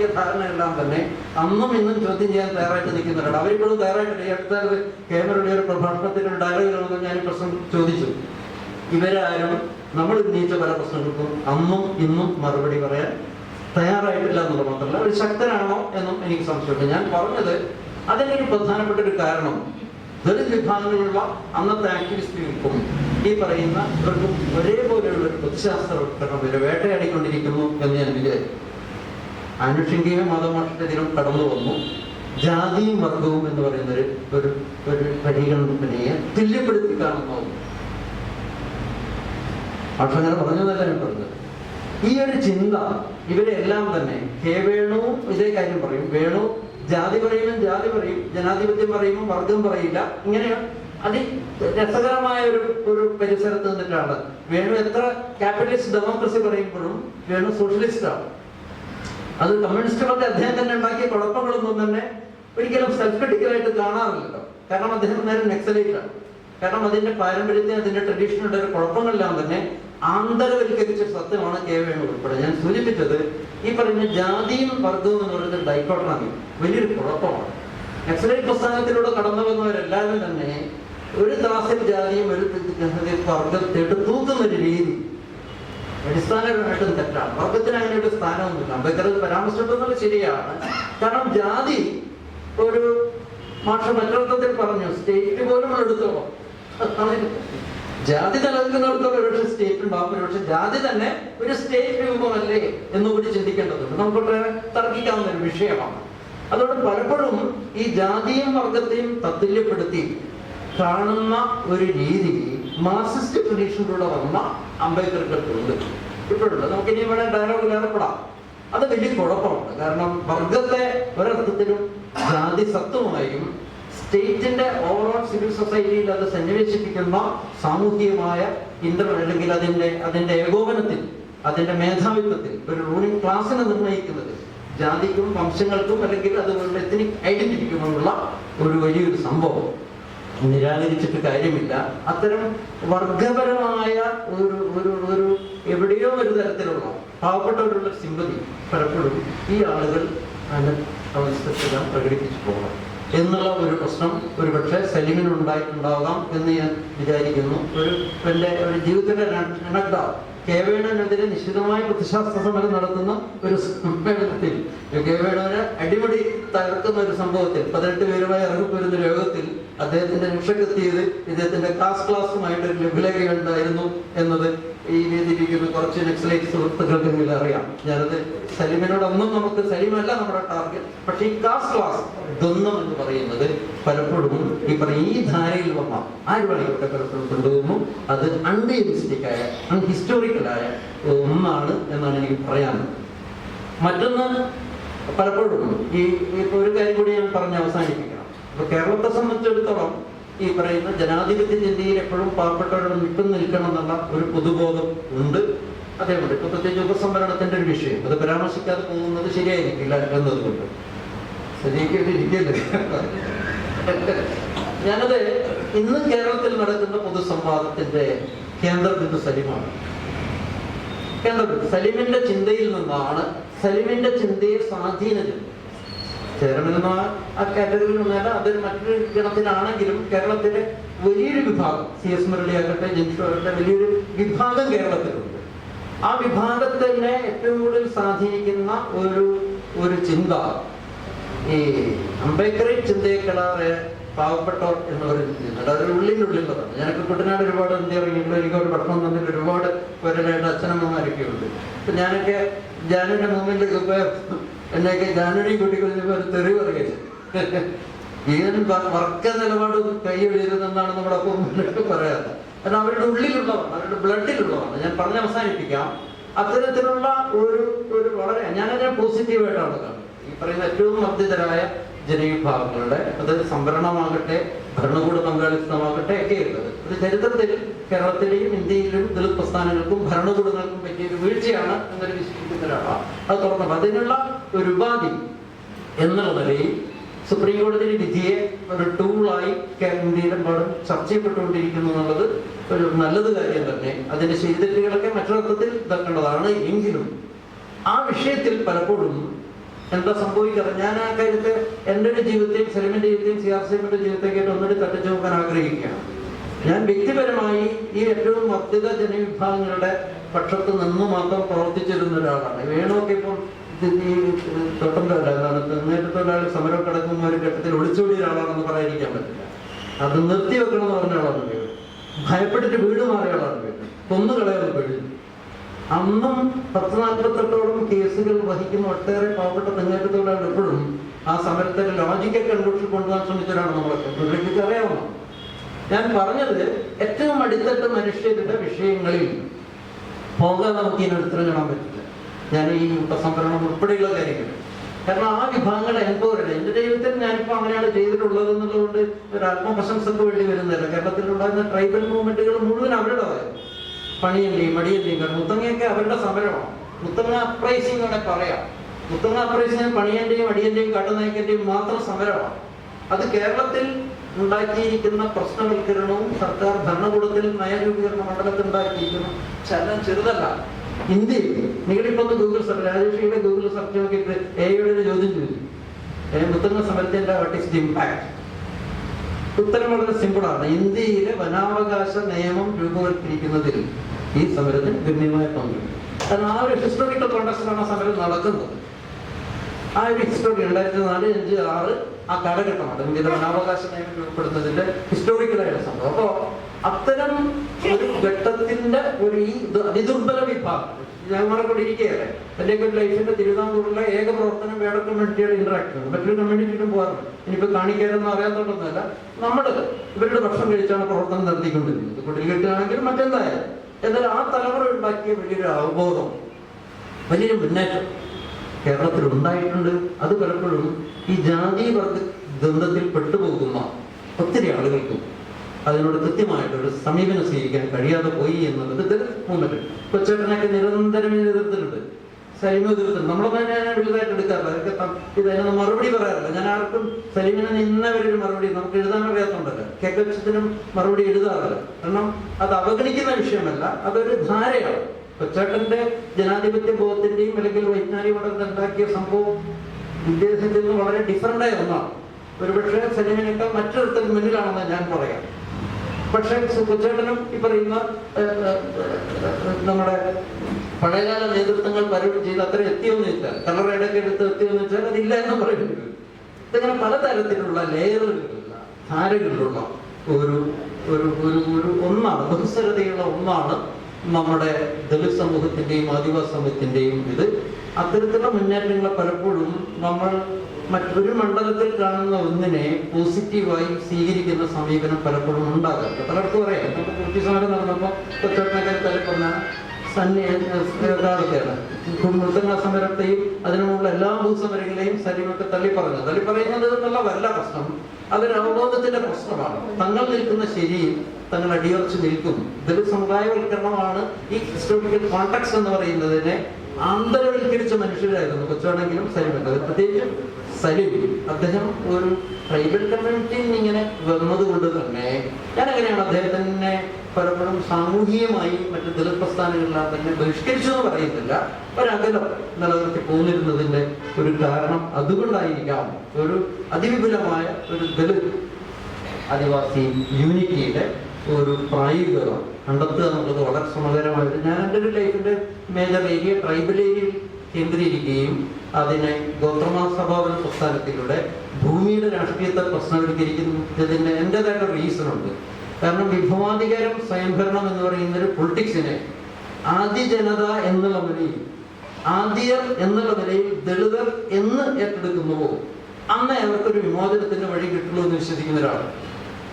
പ്രാഥമിക ധാരണയെല്ലാം തന്നെ. അന്നും ഇന്നും ചോദ്യം ചെയ്യാൻ തയ്യാറായിട്ട് നിൽക്കുന്നുണ്ട് അവരിപ്പോഴും തയ്യാറായിട്ട് അടുത്ത ഒരു കേമറയുടെ ഒരു പ്രഭാഷണത്തിൽ ഒരു ഞാൻ ഈ പ്രശ്നം ചോദിച്ചു. ഇവരാരും നമ്മൾ ഉന്നയിച്ച പല പ്രശ്നങ്ങൾക്കും അന്നും ഇന്നും മറുപടി പറയാൻ തയ്യാറായിട്ടില്ല എന്നുള്ളത് മാത്രമല്ല അവർ ശക്തരാണോ എന്നും എനിക്ക് സംശയമുണ്ട്. ഞാൻ പറഞ്ഞത് അതിന്റെ ഒരു പ്രധാനപ്പെട്ട ഒരു കാരണം ദളിത് വിഭാഗങ്ങളിലുള്ള അന്നത്തെ ആക്ടിവിസ്റ്റുകൾക്കും ഈ പറയുന്ന ഇവർക്കും ഒരേപോലെയുള്ള ഒരു ബുദ്ധിശാസ്ത്രവൽക്കരണം ഇവരെ വേട്ടയാടിക്കൊണ്ടിരിക്കുന്നു എന്ന് ഞാൻ വിചാരിച്ചു ആനുഷംഗിക മതമോക്ഷ ദിനം കടന്നു വന്നു. ജാതിയും വർഗവും എന്ന് പറയുന്ന ഒരു ഒരു ഒരു പരിഗണനയെ തുല്യപ്പെടുത്തി കാണുന്നു പക്ഷെ അങ്ങനെ പറഞ്ഞതല്ല ഞാൻ പറഞ്ഞത്. ഈ ഒരു ചിന്ത ഇവരെല്ലാം തന്നെ കെ വേണുവും ഇതേ കാര്യം പറയും. വേണു ജാതി പറയുമ്പോൾ ജാതി പറയും ജനാധിപത്യം പറയുമ്പോൾ വർഗം പറയില്ല. ഇങ്ങനെയാണ് അതി രസകരമായ ഒരു ഒരു പരിസരത്ത് നിന്നിട്ടാണ്. വേണു എത്ര ക്യാപിറ്റലിസ്റ്റ് ഡെമോക്രസി പറയുമ്പോഴും വേണു സോഷ്യലിസ്റ്റ് ആണ്. അത് കമ്മ്യൂണിസ്റ്റുകളുടെ അദ്ദേഹം തന്നെ ഉണ്ടാക്കിയ കുഴപ്പങ്ങളൊന്നും തന്നെ ഒരിക്കലും സെൽഫ് ക്രിട്ടിക്കലായിട്ട് കാണാറില്ലല്ലോ. കാരണം അദ്ദേഹം നേരെ ആണ്. കാരണം അതിന്റെ പാരമ്പര്യത്തെ അതിന്റെ ട്രഡീഷനുടെ കുഴപ്പങ്ങളെല്ലാം തന്നെ ആന്തരവൽക്കരിച്ച സത്യമാണ് കെ വേണു ഉൾപ്പെടെ ഞാൻ സൂചിപ്പിച്ചത് ഈ പറയുന്ന ജാതിയും വർഗവും എന്ന് പറയുന്നത് ഡൈക്കോട്ടണമി വലിയൊരു കുഴപ്പമാണ്. നക്സലൈറ്റ് പ്രസ്ഥാനത്തിലൂടെ കടന്നു വന്നവരെല്ലാവരും തന്നെ ഒരു ക്ലാസ്സിൽ ജാതിയും ഒരു വർഗത്തെ തൂക്കുന്ന ഒരു രീതി അടിസ്ഥാനപരമായിട്ടും തെറ്റാണ്. വർഗത്തിന് അങ്ങനെ ഒരു സ്ഥാനമൊന്നുമില്ല. അംബേദ്കർ പരാമർശിച്ചിട്ടുള്ളത് ശരിയാണ്. കാരണം ജാതി ഒരു മാഷ മറ്റൊരുത്തത്തിൽ പറഞ്ഞു സ്റ്റേറ്റ് പോലും എടുത്തോളാം ജാതി നിലനിൽക്കുന്നിടത്തോളം ഒരുപക്ഷെ സ്റ്റേറ്റ് ഉണ്ടാവും. ഒരുപക്ഷെ ജാതി തന്നെ ഒരു സ്റ്റേറ്റ് രൂപമല്ലേ എന്നുകൂടി ചിന്തിക്കേണ്ടതുണ്ട്. നമുക്ക് തർക്കിക്കാവുന്ന ഒരു വിഷയമാണ്. അതുകൊണ്ട് പലപ്പോഴും ഈ ജാതിയും വർഗത്തെയും തത്തുല്യപ്പെടുത്തി കാണുന്ന ഒരു രീതി മാർക്സിസ്റ്റ് ട്രഡീഷനിലൂടെ വന്ന അംബേദ്കർക്കുണ്ട് ഇപ്പോഴുണ്ട്. നമുക്ക് ഇനി ഇവിടെ ഡയലോഗിൽ ഏർപ്പെടാം. അത് വലിയ കുഴപ്പമുണ്ട്. കാരണം വർഗത്തെ ഒരർത്ഥത്തിലും ജാതി സത്വമായും സ്റ്റേറ്റിന്റെ ഓവറോൾ സിവിൽ സൊസൈറ്റിയിൽ അത് സന്നിവേശിപ്പിക്കുന്ന സാമൂഹികമായ ഇന്റർ അല്ലെങ്കിൽ അതിന്റെ അതിന്റെ ഏകോപനത്തിൽ അതിന്റെ മേധാവിത്വത്തിൽ ഒരു റൂളിംഗ് ക്ലാസ്സിനെ നിർണയിക്കുന്നത് ജാതിക്കും വംശങ്ങൾക്കും അല്ലെങ്കിൽ അതുപോലെ എത്തിനിക് ഐഡന്റിറ്റിക്കുമുള്ള ഒരു വലിയൊരു സംഭവം. നിരാകരിച്ചിട്ട് കാര്യമില്ല. അത്തരം വർഗപരമായ ഒരു ഒരു ഒരു എവിടെയോ ഒരു തരത്തിലുള്ള പാവപ്പെട്ടവരുള്ള സിമ്പതി പലപ്പോഴും ഈ ആളുകൾ അവസ്ഥയെല്ലാം പ്രകടിപ്പിച്ചു പോകണം എന്നുള്ള ഒരു പ്രശ്നം ഒരു പക്ഷേ സലീമിനുണ്ടായിട്ടുണ്ടാകാം എന്ന് ഞാൻ വിചാരിക്കുന്നു. ഒരു എന്റെ ഒരു ജീവിതത്തിന്റെ രണഗ്ധ കേവേണനെതിരെ നിശ്ചിതമായ പ്രതിശാസ്ത്ര സമരം നടത്തുന്ന ഒരു സമ്മേളനത്തിൽ കേവേണനെ അടിപൊളി തകർക്കുന്ന ഒരു സംഭവത്തിൽ പതിനെട്ട് പേരുമായി ഇറങ്ങിപ്പോരുന്ന യോഗത്തിൽ അദ്ദേഹത്തിന്റെ നിമിഷക്കെത്തിയത് ഇദ്ദേഹത്തിന്റെ ക്ലാസ് ക്ലാസ്സുമായിട്ട് ഒരു ലഘുലേഖ ഉണ്ടായിരുന്നു എന്നത് ഈ രീതിയിലിരിക്കുന്ന കുറച്ച് നക്സലൈറ്റ് സുഹൃത്തുക്കൾക്കെങ്കിലും അറിയാം. ഞാനത് സലീമിനോടൊന്നും നമുക്ക് സലീമല്ല നമ്മുടെ ടാർഗറ്റ് പക്ഷേ ഈ ക്ലാസ് ക്ലാസ് ദ്വന്ദ്ം എന്ന് പറയുന്നത് പലപ്പോഴും ഈ പറഞ്ഞ ഈ ധാരയിൽ വന്ന ആരുമായിക്കോട്ടെ പലപ്പോഴും കൊണ്ടുവരുന്നു. അത് അൺറിയലിസ്റ്റിക്കായ അൺഹിസ്റ്റോറിക്കലായ ഒന്നാണ് എന്നാണ് എനിക്ക് പറയാനുള്ളത്. മറ്റൊന്ന് പലപ്പോഴും ഈ ഒരു കാര്യം കൂടി ഞാൻ പറഞ്ഞ് അവസാനിപ്പിക്കണം. ഇപ്പൊ കേരളത്തെ സംബന്ധിച്ചിടത്തോളം ഈ പറയുന്ന ജനാധിപത്യ ചിന്തയിൽ എപ്പോഴും പാവപ്പെട്ടവരുടെ നിൽക്കും നിൽക്കണം എന്നുള്ള ഒരു പൊതുബോധം ഉണ്ട്. അതേപോലെ ഇപ്പൊ പ്രത്യേകിച്ച് ഉപസംഭരണത്തിന്റെ ഒരു വിഷയം. അത് പരാമർശിക്കാതെ പോകുന്നത് ശരിയായിരിക്കില്ല എന്നതുകൊണ്ട്. ശരിയായിട്ട് ഇരിക്കല്ലേ ഞാനത് ഇന്ന് കേരളത്തിൽ നടക്കുന്ന പൊതുസംവാദത്തിന്റെ കേന്ദ്രബിന്ദു സലിമാണ്. കേന്ദ്രബിന്ദു സലീമിന്റെ ചിന്തയിൽ നിന്നാണ് സലീമിന്റെ ചിന്തയെ സ്വാധീനിച്ചത് ചേരണമെന്ന ആ കാറ്റഗറിയിൽ നിന്നാൽ അതൊരു മറ്റൊരു ഗണത്തിലാണെങ്കിലും കേരളത്തിലെ വലിയൊരു വിഭാഗം സി എസ് മുരളി ആകട്ടെ ജംഷു ആകട്ടെ വലിയൊരു വിഭാഗം കേരളത്തിലുണ്ട്. ആ വിഭാഗത്തിനെ ഏറ്റവും കൂടുതൽ സ്വാധീനിക്കുന്ന ഒരു ഒരു ചിന്ത ഈ അംബേദ്കറി ചിന്തയേക്കാളേറെ പാവപ്പെട്ടവർ എന്നവർ ചിന്തിക്കുന്നുണ്ട് അതൊരു ഉള്ളിനുള്ളിലുള്ളതാണ് ഞാനൊക്കെ കുട്ടനാട് ഒരുപാട് ഇന്ത്യ ഇറങ്ങിയിട്ടുള്ള എനിക്ക് ഒരു പഠനം തന്നിട്ട് ഒരുപാട് പേരുടെ അച്ഛനമ്മമാരൊക്കെ ഉണ്ട് അപ്പൊ ഞാനൊക്കെ ജാനുവിന്റെ മുമ്പിൽ എന്നെയൊക്കെ ജാനുവിനെ കൂട്ടിക്കൊണ്ടിരുന്നപ്പോ ഒരു തെറി പറയുക ഈവൻ വർക്ക നിലപാട് കൈ എഴുതിയിരുന്നെന്നാണ് നമ്മുടെ അപ്പം പറയാറ്. കാരണം അവരുടെ ഉള്ളിലുള്ളതാണ് അവരുടെ ബ്ലഡിലുള്ളതാണ് ഞാൻ പറഞ്ഞ് അവസാനിപ്പിക്കാം. അത്തരത്തിലുള്ള ഒരു ഒരു വളരെ ഞാനതിനെ പോസിറ്റീവായിട്ടാണ് കാണുന്നത്. ഈ പറയുന്ന ഏറ്റവും മർദ്ദിതരായ ജനവിഭാഗങ്ങളുടെ അത് സംവരണമാകട്ടെ ഭരണകൂട പങ്കാളിത്തമാകട്ടെ ഒക്കെ ഉള്ളത് ഇത് ചരിത്രത്തിൽ കേരളത്തിലെയും ഇന്ത്യയിലും ദളിത് പ്രസ്ഥാനങ്ങൾക്കും ഭരണകൂടങ്ങൾക്കും പറ്റിയ ഒരു വീഴ്ചയാണ് എന്നൊരു വിശ്വസിക്കുന്ന ഒരാളാണ് അത് തുറന്നപ്പോൾ അതിനുള്ള ഒരു ഉപാധി എന്നുള്ള നിലയിൽ സുപ്രീം കോടതി വിധിയെ ഒരു ടൂളായി ഇന്ത്യയിലെമ്പാടും ചർച്ച ചെയ്യപ്പെട്ടുകൊണ്ടിരിക്കുന്നു എന്നുള്ളത് ഒരു നല്ലത് കാര്യം തന്നെ. അതിന്റെ ശരിതെറ്റുകളൊക്കെ മറ്റൊരർത്ഥത്തിൽ ഇതാക്കേണ്ടതാണ് എങ്കിലും ആ വിഷയത്തിൽ പലപ്പോഴും എന്താ സംഭവിക്കാറ് ഞാൻ ആ കാര്യത്തെ എന്റെ ഒരു ജീവിതത്തെയും സലിമിന്റെ ജീവിതത്തെയും സി ആർ സിമിന്റെ ജീവിതത്തെയൊക്കെ ഒന്നുകൂടി തട്ടിച്ചു നോക്കാൻ ആഗ്രഹിക്കുകയാണ്. ഞാൻ വ്യക്തിപരമായി ഈ ഏറ്റവും മധ്യത ജനവിഭാഗങ്ങളുടെ പക്ഷത്ത് നിന്ന് മാത്രം പ്രവർത്തിച്ചിരുന്ന ഒരാളാണ്. വേണമൊക്കെ ഇപ്പം ഇത് ഈ തോട്ടം തൊഴിലാളി സമരം കിടക്കുന്ന ഒരു ഘട്ടത്തിൽ ഒളിച്ചോടിയ ഒരാളാണെന്ന് പറയാതിരിക്കാൻ പറ്റില്ല. അത് നിർത്തി വെക്കണം എന്ന് പറഞ്ഞ ആളാണ് ഭയപ്പെട്ടിട്ട് വീട് മാറിയ ആളാണ് കൊന്നു വീട് അന്നും പത്ത് നാൽപ്പത്തെട്ടോളം കേസുകൾ വഹിക്കുന്ന ഒട്ടേറെ പാവപ്പെട്ട തെങ്ങേറ്റ തൊഴിലാളികൾ എപ്പോഴും ആ സമരത്തെ ലോജിക്കൽ കൺക്ലൂഷൻ കൊണ്ടുപോകാൻ ശ്രമിച്ചവരാണ് നമ്മളൊക്കെ അറിയാമോ ഞാൻ പറഞ്ഞത് ഏറ്റവും അടിത്തട്ട് മനുഷ്യരുടെ വിഷയങ്ങളിൽ പോകാൻ നമുക്ക് ഇതിന് ഉത്തരം കാണാൻ പറ്റില്ല. ഞാൻ ഈ ഉപസംഭരണം ഉൾപ്പെടെയുള്ള കാര്യങ്ങൾ. കാരണം ആ വിഭാഗങ്ങളെ എൻപവരുടെ എന്റെ ജീവിതത്തിൽ ഞാനിപ്പോ അങ്ങനെയാണ് ചെയ്തിട്ടുള്ളത് എന്നുള്ളതുകൊണ്ട് ഒരു ആത്മപ്രശംസക്ക് വേണ്ടി വരുന്നില്ല. കേരളത്തിലുണ്ടായിരുന്ന ട്രൈബൽ മൂവ്മെന്റുകൾ മുഴുവൻ അവരുടേതായിരുന്നു പണിയന്റെയും മടിയല്ലേ കാരണം മുത്തങ്ങയൊക്കെ അവരുടെ സമരമാണ്. മുത്തങ്ങ അപ്രൈസിംഗ് അവിടെ പറയാം. മുത്തങ്ങ അപ്രൈസിംഗ് പണിയന്റെയും അടിയന്റെയും കാട്ടുനായ്ക്കന്റെയും മാത്രം സമരമാണ്. അത് കേരളത്തിൽ ഉണ്ടാക്കിയിരിക്കുന്ന പ്രശ്നവൽക്കരണവും സർക്കാർ ഭരണകൂടത്തിൽ നയരൂപീകരണ മണ്ഡലത്തിൽ ഉണ്ടാക്കിയിരിക്കുന്ന. ചലനം ചെറുതല്ല. ഇന്ത്യയിൽ നിങ്ങളിപ്പോ ഗൂഗിൾ സെർച്ച് രാജേഷിയുടെ ഗൂഗിൾ സെർച്ച് നോക്കിയിട്ട് എയുടെ ഒരു ചോദ്യം ചോദിച്ചു മുത്തങ്ങ സമരത്തിന്റെ വാട്ട് ദി ഇമ്പാക്ട് ഉത്തരം വളരെ സിമ്പിളാണ് ഇന്ത്യയിലെ വനാവകാശ നിയമം രൂപവൽക്കരിക്കുന്നതിൽ ഈ സമരത്തിന് ഗണ്യമായ പങ്കുണ്ട് കാരണം ആ ഒരു ഹിസ്റ്റോറിക്കൽ കോണ്ടക്സ്റ്റിലാണ് ആ സമരം നടക്കുന്നത്. ആ ഒരു ഹിസ്റ്റോറി രണ്ടായിരത്തി നാല് അഞ്ച് ആറ് ആ കാലഘട്ടമാണ്. ഇന്ത്യയുടെ വനാവകാശ നിയമം രൂപപ്പെടുന്നതിന്റെ ഹിസ്റ്റോറിക്കലായുള്ള സംഭവം അപ്പോ അത്തരം ഒരു ഘട്ടത്തിന്റെ ഒരു ഈ അതിദുർബല വിഭാഗം ഞാൻ കൂടെ ഇരിക്കുകയല്ലേ? ഒക്കെ ലൈഫിന്റെ തിരുവിതാംകൂറിലെ ഏക പ്രവർത്തനം വേറെ കമ്മ്യൂണിറ്റിയുടെ ഇന്ററാക്ഷൻ മറ്റൊരു കമ്മ്യൂണിറ്റിയിലും പോകാറുണ്ട് ഇനിയിപ്പോ കാണിക്കാരെന്ന് അറിയാത്തോണ്ടൊന്നുമല്ല. നമ്മൾ ഇവരുടെ ഭക്ഷണം കഴിച്ചാണ് പ്രവർത്തനം നടത്തിക്കൊണ്ടിരുന്നത് കിട്ടുകയാണെങ്കിലും മറ്റെന്തായാലും. എന്നാൽ ആ തലമുറ ഉണ്ടാക്കിയ വലിയൊരു അവബോധം വലിയൊരു മുന്നേറ്റം കേരളത്തിൽ ഉണ്ടായിട്ടുണ്ട്. അത് പലപ്പോഴും ഈ ജാതി വർഗ ദ്വന്ദ്ത്തിൽ പെട്ടുപോകുന്ന ഒത്തിരി ആളുകൾക്കും അതിനോട് കൃത്യമായിട്ടൊരു സമീപനം സ്വീകരിക്കാൻ കഴിയാതെ പോയി എന്നുള്ളത് മൂമെന്റ് കൊച്ചേട്ടനൊക്കെ നിരന്തരം എതിർത്തിട്ടുണ്ട് സലീമ എതിർത്തിട്ടുണ്ട് നമ്മളൊന്നും ഞാൻ വലുതായിട്ട് എടുക്കാറില്ല. അതൊക്കെ ഇത് അതിനൊന്നും മറുപടി പറയാറില്ല. ഞാൻ ആർക്കും സലീമിനെ ഇന്നവരെ ഒരു മറുപടി നമുക്ക് എഴുതാൻ അറിയാത്തതുകൊണ്ടല്ല. കേക്കത്തിനും മറുപടി എഴുതാറില്ല. കാരണം അത് അവഗണിക്കുന്ന വിഷയമല്ല. അതൊരു ധാരയാണ്. കൊച്ചാട്ടന്റെ ജനാധിപത്യ ബോധത്തിന്റെയും അല്ലെങ്കിൽ വൈജ്ഞാനിക പഠനത്തിൽ ഉണ്ടാക്കിയ സംഭവം വിദ്യാഭ്യാസത്തിൽ നിന്ന് വളരെ ഡിഫറന്റ് ആയ ഒന്നാണ്. ഒരുപക്ഷെ സലീമിനേക്കാൾ മറ്റൊരുത്തർക്ക് മുന്നിലാണെന്ന് ഞാൻ പറയാം. പക്ഷേ കൊച്ചേട്ടനും ഈ പറയുന്ന നമ്മുടെ പഴയകാല നേതൃത്വങ്ങൾ പലരും ചെയ്ത് അത്ര എത്തിയെന്ന് വെച്ചാൽ കലറയുടെ ഒക്കെ എടുത്ത് എത്തിയെന്ന് വെച്ചാൽ അതില്ല എന്ന് പറയുന്നത്. ഇങ്ങനെ പലതരത്തിലുള്ള ലെയറുകളിലുള്ള ധാരകളിലുള്ള ഒരു ഒരു ഒരു ഒരു ഒന്നാണ്. ബഹുസ്വരതയുള്ള ഒന്നാണ് നമ്മുടെ ദളിത് സമൂഹത്തിന്റെയും ആദിവാസി സമൂഹത്തിന്റെയും ഇത്. അത്തരത്തിലുള്ള മുന്നേറ്റങ്ങളെ പലപ്പോഴും നമ്മൾ മറ്റൊരു മണ്ഡലത്തിൽ കാണുന്ന ഒന്നിനെ പോസിറ്റീവായി സ്വീകരിക്കുന്ന സമീപനം പലപ്പോഴും ഉണ്ടാകാറുണ്ട്. പലർക്കും അറിയാം. നമുക്ക് കൃത്യസമരം സമരം നടന്നപ്പോൾ കൊച്ചോട്ടനൊക്കെ പറഞ്ഞ സന്നിധാനത്തെയാണ് മുത്തങ്ങ സമരത്തെയും അതിനുള്ള എല്ലാ ഭൂസമരങ്ങളെയും സലീമൊക്കെ തള്ളി പറഞ്ഞു തള്ളി പറയുന്നത് എന്നുള്ളതല്ല പ്രശ്നം. അതൊരു അവബോധത്തിന്റെ പ്രശ്നമാണ്. തങ്ങൾ നിൽക്കുന്ന ശരിയിൽ തങ്ങൾ അടിയുറച്ച് നിൽക്കുന്നു. ഇതൊരു സമുദായവൽക്കരണമാണ്. ഈ ഹിസ്റ്റോറിക്കൽ കോൺടാക്ട്സ് എന്ന് പറയുന്നതിനെ ആന്തരവൽക്കരിച്ച മനുഷ്യരായിരുന്നു. കൊച്ചാണെങ്കിലും സലീമൊക്കെ പ്രത്യേകിച്ച് പ്രത്യേകിച്ചും സലീം. അദ്ദേഹം ഒരു ട്രൈബൽ കമ്മ്യൂണിറ്റിയിൽ ഇങ്ങനെ വന്നത് കൊണ്ട് തന്നെ ഞാൻ എങ്ങനെയാണ് അദ്ദേഹത്തിനെ പലപ്പോഴും സാമൂഹികമായി മറ്റു ദളിത് പ്രസ്ഥാനങ്ങളെല്ലാം തന്നെ ബഹിഷ്കരിച്ചു എന്ന് പറയുന്നില്ല. ഒരകലം നിലനിർത്തി പോന്നിരുന്നതിന്റെ ഒരു കാരണം അതുകൊണ്ടായിരിക്കാം ഒരു അതിവിപുലമായ ഒരു ദളിത് ആദിവാസി യൂണിറ്റിയുടെ ഒരു പ്രായോഗികത കണ്ടെത്തുക എന്നുള്ളത് വളരെ ശ്രമകരമായിട്ട് ഞാൻ എന്റെ ഒരു ലൈഫിന്റെ മേജർ ഏരിയ ട്രൈബൽ ഏരിയയിൽ കേന്ദ്രീകരിക്കുകയും അതിനെ ഗോത്രമാ സഭാവന പ്രസ്ഥാനത്തിലൂടെ ഭൂമിയുടെ രാഷ്ട്രീയത്തെ പ്രശ്നവൽക്കരിക്കുന്നതിന്റെ എന്റെതായിട്ട് റീസൺ ഉണ്ട്. കാരണം വിഭവാധികാരം സ്വയംഭരണം എന്ന് പറയുന്ന ഒരു പൊളിറ്റിക്സിനെ ആദ്യ ജനത എന്നുള്ള നിലയിൽ ആദ്യർ എന്നുള്ള നിലയിൽ ദളിതർ എന്ന് ഏറ്റെടുക്കുന്നുവോ? അന്ന് അവർക്കൊരു വിമോചനത്തിന്റെ വഴി കിട്ടുള്ളൂ എന്ന് വിശ്വസിക്കുന്ന ഒരാളാണ്.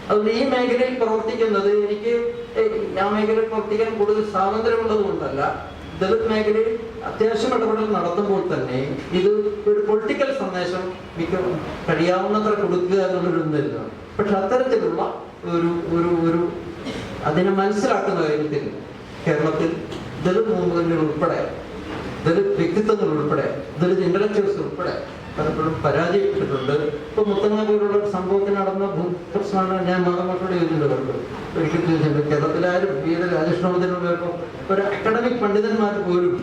അതുകൊണ്ട് ഈ മേഖലയിൽ പ്രവർത്തിക്കുന്നത് എനിക്ക് ആ മേഖലയിൽ പ്രവർത്തിക്കാൻ കൂടുതൽ സ്വാതന്ത്ര്യമുള്ളത് കൊണ്ടല്ല ദളിത് മേഖലയിൽ അത്യാവശ്യം ഇടപെടൽ നടത്തുമ്പോൾ തന്നെ ഇത് ഒരു പൊളിറ്റിക്കൽ സന്ദേശം മിക്ക കഴിയാവുന്നത്ര കൊടുക്കുക എന്നുള്ളൊരു ഇതായിരുന്നു പക്ഷെ അത്തരത്തിലുള്ള ഒരു ഒരു ഒരു അതിനെ മനസ്സിലാക്കുന്ന കാര്യത്തിൽ കേരളത്തിൽ ദളിത് മൂവ്മെന്റുകൾ ഉൾപ്പെടെ ദളിത് വ്യക്തിത്വങ്ങൾ ഉൾപ്പെടെ ദളിത് ഇന്റലക്ച്വൽസ് ഉൾപ്പെടെ പലപ്പോഴും പരാജയപ്പെട്ടിട്ടുണ്ട്. ഇപ്പൊ മുത്തങ്ങ പോലുള്ള ഒരു സംഭവത്തിന് നടന്ന പ്രശ്നമാണ് ഞാൻ മാതാമക്കളോട് ചോദിച്ചിട്ടുണ്ട് ഒരിക്കലും ചോദിച്ചിട്ടുണ്ട് കേരളത്തിലാരും രാജകൃഷ്ണമതിനോട് ഒരു അക്കാഡമിക് പണ്ഡിതന്മാർ പോലും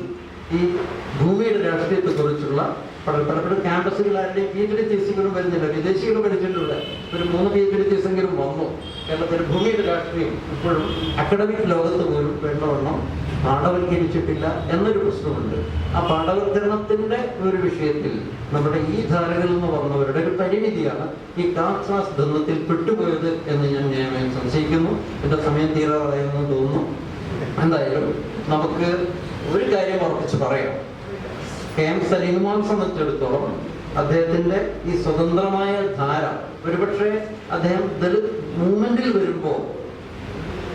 ഈ ഭൂമിയുടെ രാഷ്ട്രീയത്തെ കുറിച്ചുള്ള പല- പലപ്പോഴും ക്യാമ്പസുകളാരുടെയും പി എച്ച് ഡി തീസുകളും വരുന്നില്ല. വിദേശികൾ പഠിച്ചിട്ടുണ്ട് ഒരു മൂന്ന് പി എച്ച് ഡി തീസെങ്കിലും വന്നു കേരളത്തിലെ ഭൂമിയുടെ രാഷ്ട്രീയം ഇപ്പോഴും അക്കാഡമിക് ലോകത്ത് പോലും വേണ്ടവണ്ണം പാഠവൽക്കരിച്ചിട്ടില്ല എന്നൊരു പ്രശ്നമുണ്ട്. ആ പാഠവൽക്കരണത്തിന്റെ ഒരു വിഷയത്തിൽ നമ്മുടെ ഈ ധാരകൾ എന്ന് പറഞ്ഞവരുടെ ഒരു പരിമിതിയാണ് ഈ കാസ് ബന്ധത്തിൽ പെട്ടുപോയത് എന്ന് ഞാൻ ന്യായമായും സംശയിക്കുന്നു. എന്റെ സമയം തീരാറായെന്ന് തോന്നുന്നു. എന്തായാലും നമുക്ക് ഒരു കാര്യം ഉറപ്പിച്ച് പറയാം. കെ എം സലീമാൻ സംബന്ധിച്ചിടത്തോളം അദ്ദേഹത്തിന്റെ ഈ സ്വതന്ത്രമായ ധാര ഒരുപക്ഷെ അദ്ദേഹം ദളിത് മൂവ്മെന്റിൽ വരുമ്പോൾ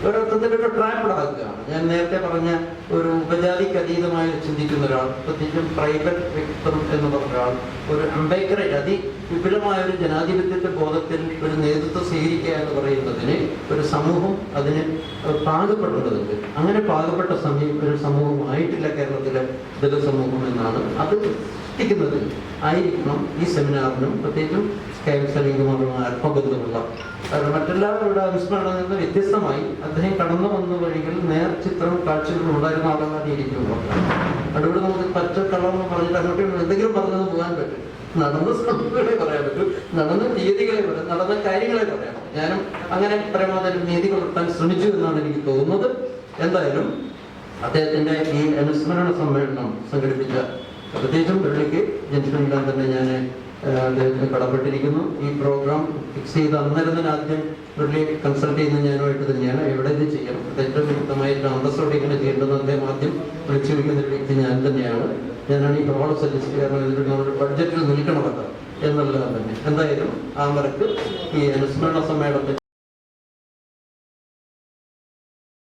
ഒരർത്ഥത്തിൽ ഒരു ട്രാപ്പ് ആകുകയാണ് ഞാൻ നേരത്തെ പറഞ്ഞ ഒരു ഉപജാതിക്ക് അതീതമായി ചിന്തിക്കുന്ന ഒരാൾ പ്രത്യേകിച്ചും ട്രൈബൽ വ്യക്തം എന്ന് പറഞ്ഞ ഒരാൾ ഒരു അംബേദ്കറെ അതി വിപുലമായ ഒരു ജനാധിപത്യത്തെ ബോധത്തിൽ ഒരു നേതൃത്വം സ്വീകരിക്കുക എന്ന് പറയുന്നതിന് ഒരു സമൂഹം അതിന് പാകപ്പെടേണ്ടതുണ്ട്. അങ്ങനെ പാകപ്പെട്ട സമയം ഒരു സമൂഹമായിട്ടില്ല കേരളത്തിലെ ദളിത് സമൂഹം എന്നാണ് അത് സൃഷ്ടിക്കുന്നത് ആയിരിക്കണം ഈ സെമിനാറിനും പ്രത്യേകിച്ചും കെ എം സലീംകുമാറുമായി കാരണം മറ്റെല്ലാവരുടെ അനുസ്മരണത്തിൽ നിന്ന് വ്യത്യസ്തമായി അദ്ദേഹം കടന്നു വന്ന വഴികൾ നേർചിത്രം കാഴ്ചകൾ ഉണ്ടായിരുന്ന ആളെന്നാണ് ഇരിക്കുന്നു അതുകൊണ്ട് നമുക്ക് പച്ച കളർ എന്ന് പറഞ്ഞിട്ട് അങ്ങോട്ട് എന്തെങ്കിലും പറഞ്ഞത് പോകാൻ പറ്റും. നടന്ന സംഭവങ്ങളെ പറയാൻ പറ്റും. നടന്ന തീയതികളെ പറയാം. നടന്ന കാര്യങ്ങളെ പറയാം. ഞാനും അങ്ങനെ പരമാവധി നീതി പുലർത്താൻ ശ്രമിച്ചു എന്നാണ് എനിക്ക് തോന്നുന്നത്. എന്തായാലും അദ്ദേഹത്തിന്റെ ഈ അനുസ്മരണ സമ്മേളനം സംഘടിപ്പിച്ച പ്രത്യേകിച്ചും പുള്ളിക്ക് ജനിച്ചിട്ടുണ്ടെങ്കിൽ തന്നെ ഞാൻ അദ്ദേഹത്തിന് കടപ്പെട്ടിരിക്കുന്നു. ഈ പ്രോഗ്രാം ഫിക്സ് ചെയ്ത് അന്നേരം ആദ്യം പുള്ളി കൺസൾട്ട് ചെയ്യുന്ന ഞാനുമായിട്ട് തന്നെയാണ്. എവിടെ ഇത് ചെയ്യണം? അത് ഏറ്റവും വ്യക്തമായിട്ട് അന്തസ്സോടെ ഇങ്ങനെ ചെയ്യേണ്ടത് അദ്ദേഹം ആദ്യം വിളിച്ചു വിളിക്കുന്ന ഒരു വ്യക്തി ഞാൻ തന്നെയാണ്. ഞാനാണ് ഈ പ്രോബ്ലം സജസ്റ്റ് കാരണം ഇതിൽ നമ്മുടെ ബഡ്ജറ്റിൽ നിൽക്കണമല്ലോ എന്നുള്ളത് തന്നെ. എന്തായാലും ആ നിരക്ക് ഈ അനുസ്മരണ സമ്മേളനത്തിൽ